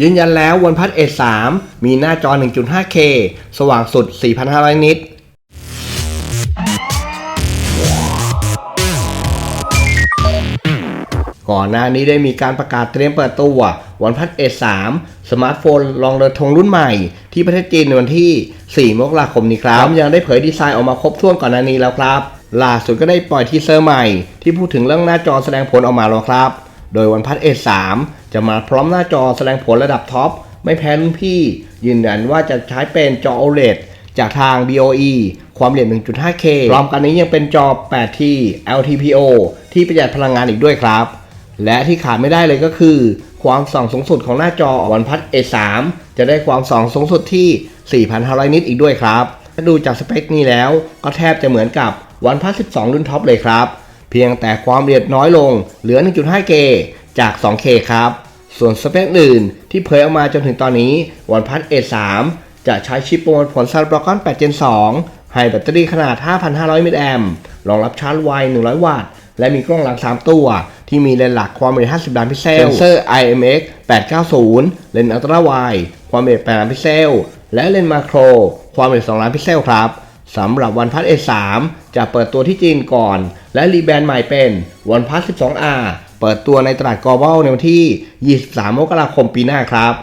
ยืนยันแล้ววันพัด S3 มีหน้าจอ 1.5K สว่างสุด 4,500 นิตก่อนหน้านี้ได้มีการประกาศเตรียมเปิดตัววันพัด S3 สมาร์ทโฟนรองเรือธงรุ่นใหม่ ที่ประเทศจีนในวันที่ 4 มกราคมนี้ครับร้อมยังได้เผยดีไซน์ออกมาครบถ้วนก่อนหน้านี้แล้วครับล่าสุดก็ได้ปล่อยทีเซอร์ใหม่ ที่พูดถึงเรื่องหน้าจอแสดงผลออกมาแล้วครับ โดยวันพัด S3 จะมาพร้อมหน้าจอแสดงผลระดับท็อป ไม่แพ้รุ่นพี่ ยืนยันว่าจะใช้เป็นจอ OLED จากทาง BOE ความเร็ว 1.5K พร้อมกันนี้ยังเป็นจอ 8T LTPO ที่ประหยัดพลังงานอีกด้วยครับ และที่ขาดไม่ได้เลยก็คือ ความส่องสูงสุดของหน้าจอวันพัด A3 จะได้ความส่องสูงสุดที่ 4,500 นิตอีกด้วยครับ ถ้าดูจากสเปคนี้แล้วก็แทบจะเหมือนกับวันพัด 12 รุ่นท็อปเลยครับ เพียงแต่ความละเอียดน้อยลงเหลือ 1.5K จาก 2K ครับ ส่วนสเปคอื่นที่เผยออกมาจนถึงตอนนี้วันพัด A3 จะใช้ชิปประมวลผล Snapdragon 8 Gen 2 ให้แบตเตอรี่ขนาด 5,500 มิลลิแอมป์รองรับชาร์จไว 100 วัตต์ และมีกล้องหลัง 3 ตัว ที่มีเลนส์หลักความละเอียด 50 ล้านพิกเซล เซนเซอร์ IMX 890 เลนส์อัลตร้าไวความละเอียด 8 ล้านพิกเซล และเลนส์มาโคร ความละเอียด 2 ล้านพิกเซลครับสำหรับ OnePlus S3 จะเปิดตัวที่จีนก่อน และรีแบรนด์ใหม่เป็น OnePlus 12R เปิดตัวในตลาด global ในวันที่ 23 มกราคมปีหน้าครับ